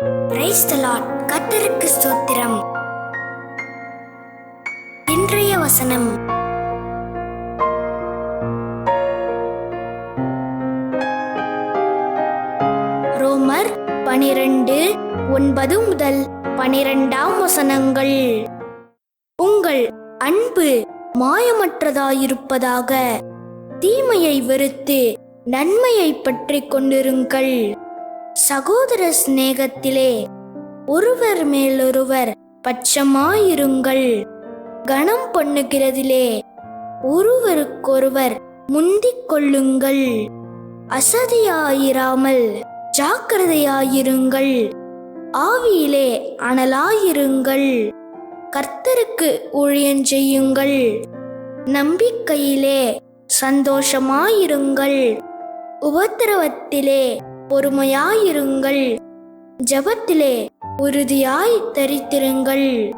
கத்தருக்கு ஸ்தோத்திரம். இன்றைய வசனம். ரோமர் பனிரெண்டு ஒன்பது முதல் பனிரெண்டாம் வசனங்கள். உங்கள் அன்பு மாயமற்றதாயிருப்பதாக தீமையை வெறுத்து நன்மையை பற்றி கொண்டிருங்கள். சகோதர சிநேகத்திலே ஒருவர் மேலொருவர் பட்சமாயிருங்கள். கணம் பண்ணுகிறதிலே ஒருவருக்கொருவர் முந்திக் கொள்ளுங்கள். அசதியாயிராமல் ஜாக்கிரதையாயிருங்கள். ஆவியிலே அனலாயிருங்கள். கர்த்தருக்கு ஊழியன் செய்யுங்கள். நம்பிக்கையிலே சந்தோஷமாயிருங்கள். உபத்திரவத்திலே பொறுமையாயிருங்கள். ஜெபத்திலே உறுதியாய் தரித்திருங்கள்.